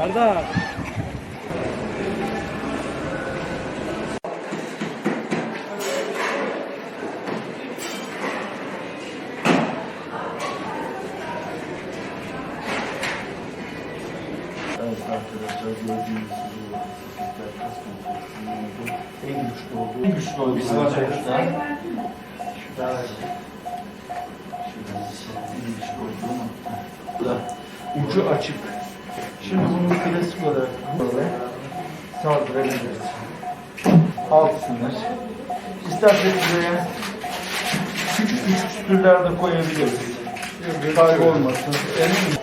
Kardeş. Evet arkadaşlar gördüğünüz gibi kas konfeksiyonu en güçlü olduğu en güçlü olduğu bizim arkadaşlar. Şurada şurada en güçlü olduğu nokta. Burada ucu açık. Şimdi bunu klasik olarak böyle saldırabiliriz. Alt sınır. İsterseniz buraya küçük sütürler de koyabiliriz. Kaybolmasın. Emin misin?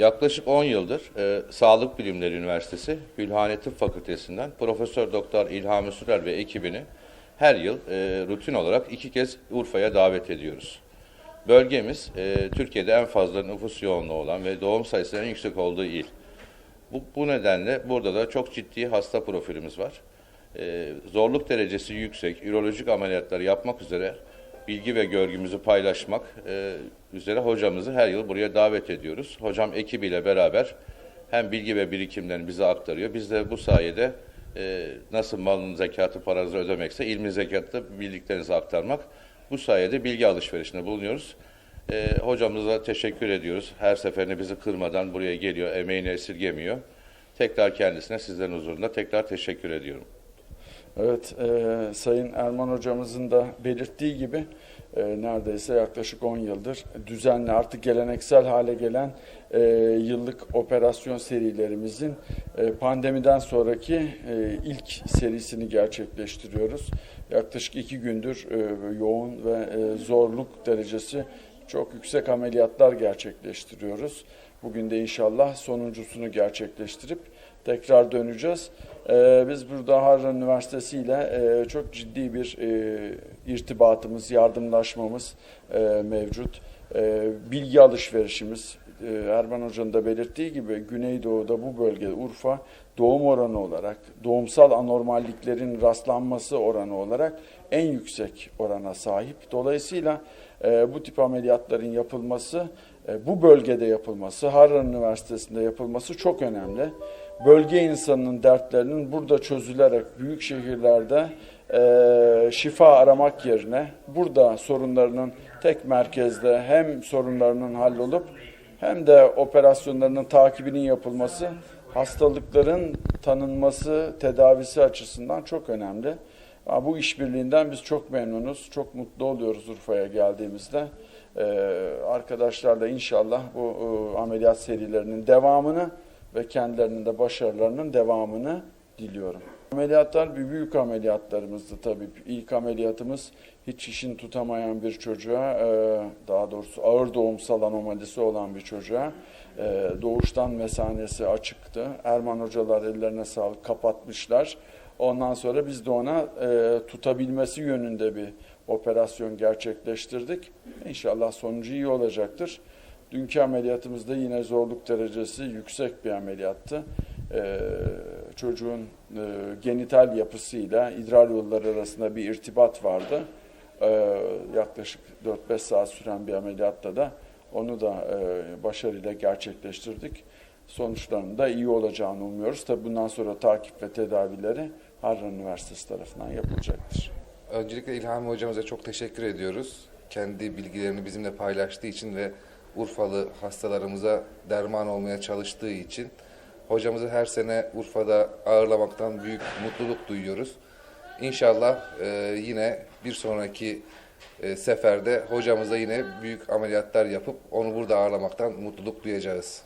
Yaklaşık 10 yıldır e, Sağlık Bilimleri Üniversitesi Gülhane Tıp Fakültesinden Profesör Doktor İlhami Sürer ve ekibini her yıl e, rutin olarak iki kez Urfa'ya davet ediyoruz. Bölgemiz e, Türkiye'de en fazla nüfus yoğunluğu olan ve doğum sayısının en yüksek olduğu il. Bu, bu nedenle burada da çok ciddi hasta profilimiz var. E, zorluk derecesi yüksek, ürolojik ameliyatları yapmak üzere bilgi ve görgümüzü paylaşmak e, üzere hocamızı her yıl buraya davet ediyoruz. Hocam ekibiyle beraber hem bilgi ve birikimlerini bize aktarıyor. Biz de bu sayede e, nasıl malın zekatı paranızı ödemekse ilmin zekatı bildiklerinizi aktarmak. Bu sayede bilgi alışverişinde bulunuyoruz. E, hocamıza teşekkür ediyoruz. Her seferinde bizi kırmadan buraya geliyor, emeğini esirgemiyor. Tekrar kendisine sizlerin huzurunda tekrar teşekkür ediyorum. Evet, e, Sayın Erman hocamızın da belirttiği gibi e, neredeyse yaklaşık 10 yıldır düzenli artık geleneksel hale gelen e, yıllık operasyon serilerimizin e, pandemiden sonraki e, ilk serisini gerçekleştiriyoruz. Yaklaşık iki gündür e, yoğun ve e, zorluk derecesi çok yüksek ameliyatlar gerçekleştiriyoruz. Bugün de inşallah sonuncusunu gerçekleştirip tekrar döneceğiz. Ee, biz burada Harran Üniversitesi ile e, çok ciddi bir e, irtibatımız, yardımlaşmamız e, mevcut. E, bilgi alışverişimiz, Erman Hoca'nın da belirttiği gibi Güneydoğu'da bu bölgede Urfa doğum oranı olarak, doğumsal anormalliklerin rastlanması oranı olarak en yüksek orana sahip. Dolayısıyla e, bu tip ameliyatların yapılması, e, bu bölgede yapılması, Harran Üniversitesi'nde yapılması çok önemli bölge insanının dertlerinin burada çözülerek büyük şehirlerde e, şifa aramak yerine burada sorunlarının tek merkezde hem sorunlarının hallolup hem de operasyonlarının takibinin yapılması hastalıkların tanınması, tedavisi açısından çok önemli. Bu işbirliğinden biz çok memnunuz, çok mutlu oluyoruz Urfa'ya geldiğimizde. Ee, arkadaşlarla inşallah bu e, ameliyat serilerinin devamını ve kendilerinin de başarılarının devamını diliyorum. Ameliyatlar bir büyük ameliyatlarımızdı tabii. İlk ameliyatımız hiç işini tutamayan bir çocuğa, e, daha doğrusu ağır doğumsal anomalisi olan bir çocuğa e, doğuştan mesanesi açıktı. Erman hocalar ellerine sağlık kapatmışlar. Ondan sonra biz de ona e, tutabilmesi yönünde bir operasyon gerçekleştirdik. İnşallah sonucu iyi olacaktır. Dünkü ameliyatımızda yine zorluk derecesi yüksek bir ameliyattı. Ee, çocuğun e, genital yapısıyla idrar yolları arasında bir irtibat vardı. Ee, yaklaşık 4-5 saat süren bir ameliyatta da onu da e, başarıyla gerçekleştirdik. Sonuçlarının da iyi olacağını umuyoruz. Tabi bundan sonra takip ve tedavileri Harran Üniversitesi tarafından yapılacaktır. Öncelikle İlhami hocamıza çok teşekkür ediyoruz. Kendi bilgilerini bizimle paylaştığı için ve Urfalı hastalarımıza derman olmaya çalıştığı için hocamızı her sene Urfa'da ağırlamaktan büyük mutluluk duyuyoruz. İnşallah e, yine bir sonraki e, seferde hocamıza yine büyük ameliyatlar yapıp onu burada ağırlamaktan mutluluk duyacağız.